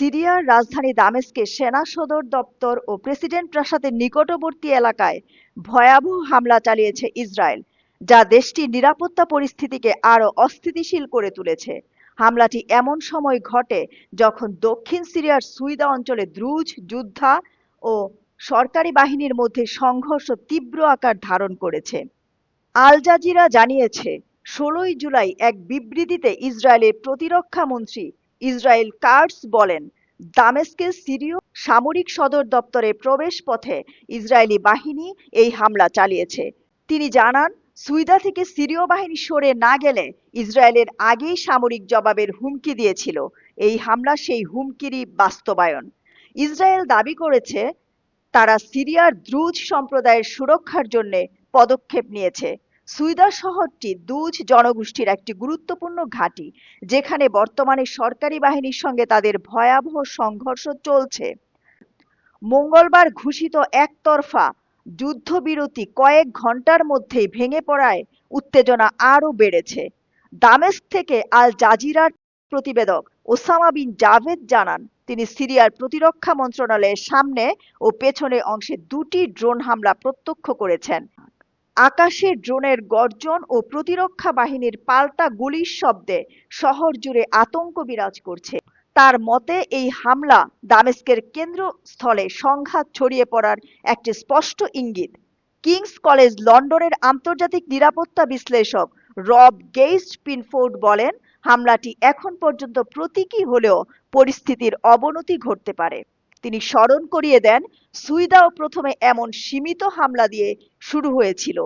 সিরিয়ার রাজধানী দামেস্কে সেনা সদর দপ্তর ও প্রেসিডেন্ট প্রাসাদের নিকটবর্তী এলাকায় ভয়াবহ হামলা চালিয়েছে ইসরায়েল, যা দেশটির নিরাপত্তা পরিস্থিতিকে আরও অস্থিতিশীল করে তুলেছে। হামলাটি এমন সময় ঘটে যখন দক্ষিণ সিরিয়ার সুইদা অঞ্চলে দ্রুজ, যুদ্ধা ও সরকারি বাহিনীর মধ্যে সংঘর্ষ তীব্র আকার ধারণ করেছে। আল জাজিরা জানিয়েছে, ষোলোই জুলাই এক বিবৃতিতে ইসরায়েলের প্রতিরক্ষা মন্ত্রী ইসরায়েল কার্ডস বলেন দামেস্কের সিরীয় সামরিক সদর দপ্তরে প্রবেশ পথে ইসরায়েলি বাহিনী এই হামলা চালিয়েছে। তিনি জানান সুইদা থেকে সিরীয় বাহিনী সরে না গেলে ইসরায়েলের আগেই সামরিক জবাবের হুমকি দিয়েছিল। এই হামলা সেই হুমকিরই বাস্তবায়ন। ইসরায়েল দাবি করেছে, তারা সিরিয়ার দ্রুজ সম্প্রদায়ের সুরক্ষার জন্য পদক্ষেপ নিয়েছে। সুইদা শহরটি দুজ জনগোষ্ঠীর একটি গুরুত্বপূর্ণ ঘাঁটি, যেখানে বর্তমানে সরকারি বাহিনীর সঙ্গে তাদের ভয়াবহ সংঘর্ষ চলছে। মঙ্গলবার ঘোষিত একতরফা যুদ্ধবিরতি কয়েক ঘণ্টার মধ্যেই ভেঙে পড়ায় উত্তেজনা আরও বেড়েছে। দামেস্ক থেকে আল জাজিরার প্রতিবেদক ওসামা বিন জাভেদ জানান, তিনি সিরিয়ার প্রতিরক্ষা মন্ত্রণালয়ের সামনে ও পেছনে অংশে দুটি ড্রোন হামলা প্রত্যক্ষ করেছেন। আকাশে ড্রোনের গর্জন ও প্রতিরক্ষা বাহিনীর পাল্টা গুলির শব্দে শহর জুড়ে আতঙ্ক বিরাজ করছে। তার মতে, এই হামলা দামেস্কের কেন্দ্রস্থলে সংঘাত ছড়িয়ে পড়ার একটি স্পষ্ট ইঙ্গিত। কিংস কলেজ লন্ডনের আন্তর্জাতিক নিরাপত্তা বিশ্লেষক রব গেইস্ট পিনফোর্ড বলেন, হামলাটি এখন পর্যন্ত প্রতীকী হলেও পরিস্থিতির অবনতি ঘটতে পারে। তিনি স্মরণ করিয়ে দেন, সুইদাও প্রথমে এমন সীমিত হামলা দিয়ে শুরু হয়েছিল,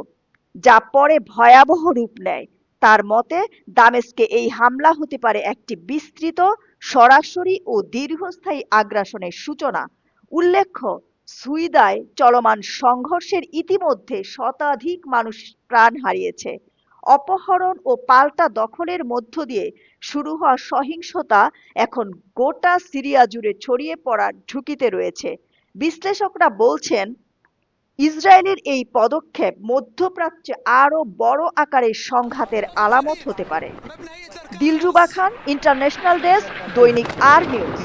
যা পরে ভয়াবহ রূপ নেয়। তার মতে, দামেস্কে এই হামলা হতে পারে একটি বিস্তৃত, সরাসরি ও দীর্ঘস্থায়ী আগ্রাসনের সূচনা। উল্লেখ্য, সুইদায় চলমান সংঘর্ষের ইতিমধ্যে শতাধিক মানুষ প্রাণ হারিয়েছে। অপহরণ ও পাল্টা দখলের মধ্য দিয়ে শুরু হওয়া সহিংসতা এখন গোটা সিরিয়া জুড়ে ছড়িয়ে পড়ার ঝুঁকিতে রয়েছে। বিশ্লেষকরা বলছেন, ইসরায়েলের এই পদক্ষেপ মধ্যপ্রাচ্যে আরও বড় আকারের সংঘাতের আলামত হতে পারে। দিলরুবা খান, ইন্টারন্যাশনাল ডেস্ক, দৈনিক আর নিউজ।